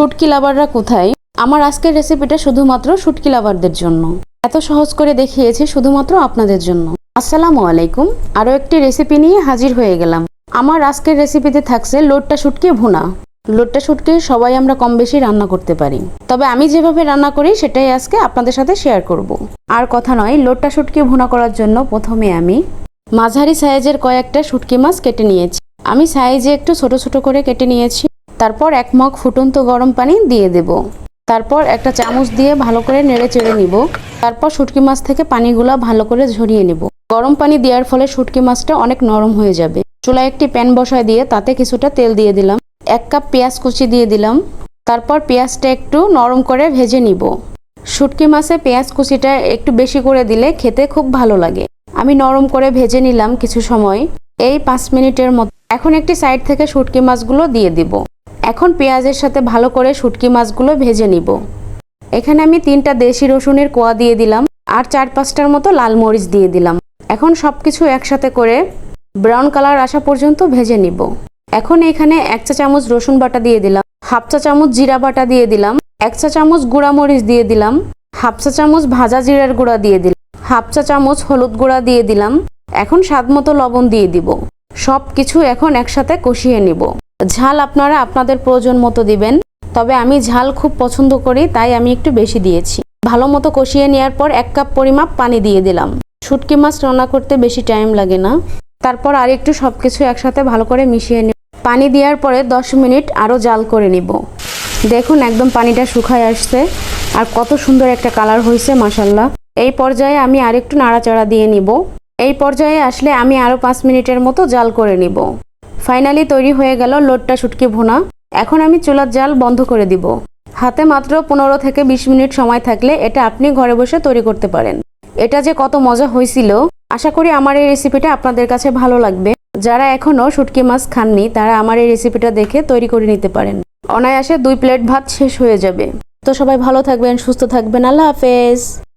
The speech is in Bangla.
শুটকি লাভাররা কোথায়? আমার আজকের রেসিপিটা শুধুমাত্র শুটকি লাভারদের জন্য। এত সহজ করে দেখিয়েছি শুধুমাত্র আপনাদের জন্য। আসসালামু আলাইকুম। আরও একটি রেসিপি নিয়ে হাজির হয়ে গেলাম। আমার আজকের রেসিপিতে থাকছে লোটটা শুটকি ভুনা। লোটটা শুটকি সবাই আমরা কম বেশি রান্না করতে পারি। তবে আমি যেভাবে রান্না করি সেটাই আজকে আপনাদের সাথে শেয়ার করব। আর কথা নয়, লোটটা শুটকি ভুনা করার জন্য প্রথমে আমি মাঝারি সাইজের কয়েকটা শুটকি মাছ কেটে নিয়েছি। আমি সাইজে একটু ছোট ছোট করে কেটে নিয়েছি। তারপর এক মগ ফুটন্ত গরম পানি দিয়ে দেব। তারপর একটা চামচ দিয়ে ভালো করে নেড়ে চেড়ে নিব। তারপর শুটকি মাছ থেকে পানিগুলো ভালো করে ঝরিয়ে নিব। গরম পানি দেওয়ার ফলে শুটকি মাছটা অনেক নরম হয়ে যাবে। চুলায় একটি প্যান বসায় দিয়ে তাতে কিছুটা তেল দিয়ে দিলাম। এক কাপ পেঁয়াজ কুচি দিয়ে দিলাম। তারপর পেঁয়াজটা একটু নরম করে ভেজে নিব। শুটকি মাছে পেঁয়াজ কুচিটা একটু বেশি করে দিলে খেতে খুব ভালো লাগে। আমি নরম করে ভেজে নিলাম কিছু সময়। এই পাঁচ মিনিটের মতো এখন একটি সাইড থেকে শুটকি মাছগুলো দিয়ে দিব। এখন পেঁয়াজের সাথে ভালো করে শুটকি মাছগুলো ভেজে নিব। এখানে আমি তিনটা দেশি রসুনের কোয়া দিয়ে দিলাম আর চার পাঁচটার মতো লাল মরিচ দিয়ে দিলাম। এখন সব কিছু একসাথে করে ব্রাউন কালার আসা পর্যন্ত ভেজে নিব। এখন এখানে এক চা চামচ রসুন বাটা দিয়ে দিলাম, হাফ চা চামচ জিরা বাটা দিয়ে দিলাম, এক চা চামচ গুঁড়া মরিচ দিয়ে দিলাম, হাফ চা চামচ ভাজা জিরার গুঁড়া দিয়ে দিলাম, হাফ চা চামচ হলুদ গুঁড়া দিয়ে দিলাম। এখন স্বাদ মতো লবণ দিয়ে দিব। সব কিছু এখন একসাথে কষিয়ে নিব। ঝাল আপনারা আপনাদের প্রয়োজন মতো দিবেন। তবে আমি ঝাল খুব পছন্দ করি, তাই আমি একটু বেশি দিয়েছি। ভালো মতো কষিয়ে নেওয়ার পর এক কাপ পরিমাপ পানি দিয়ে দিলাম। শুটকি মাছ রান্না করতে বেশি টাইম লাগে না। তারপর আর একটু সব কিছু একসাথে ভালো করে মিশিয়ে নিব। পানি দেওয়ার পরে দশ মিনিট আরও জাল করে নিব। দেখুন একদম পানিটা শুকায় আসছে। আর কত সুন্দর একটা কালার হয়েছে মাসাল্লাহ এই পর্যায়ে আমি আরেকটু নাড়াচাড়া দিয়ে নিব। এই পর্যায়ে আসলে আমি আরও পাঁচ মিনিটের মতো জাল করে নিব। ফাইনালি তৈরি হয়ে গেল লোটটা শুটকি ভুনা। এখন আমি চুলার জাল বন্ধ করে দিব। হাতে মাত্র পনেরো থেকে বিশ মিনিট সময় থাকলে এটা আপনি ঘরে বসে তৈরি করতে পারেন। এটা যে কত মজা হয়েছিল, আশা করি আমার এই রেসিপিটা আপনাদের কাছে ভালো লাগবে। যারা এখনও শুটকি মাছ খাননি, তারা আমার এই রেসিপিটা দেখে তৈরি করে নিতে পারেন। অনায়াসে দুই প্লেট ভাত শেষ হয়ে যাবে। তো সবাই ভালো থাকবেন, সুস্থ থাকবেন। আল্লাহ হাফেজ।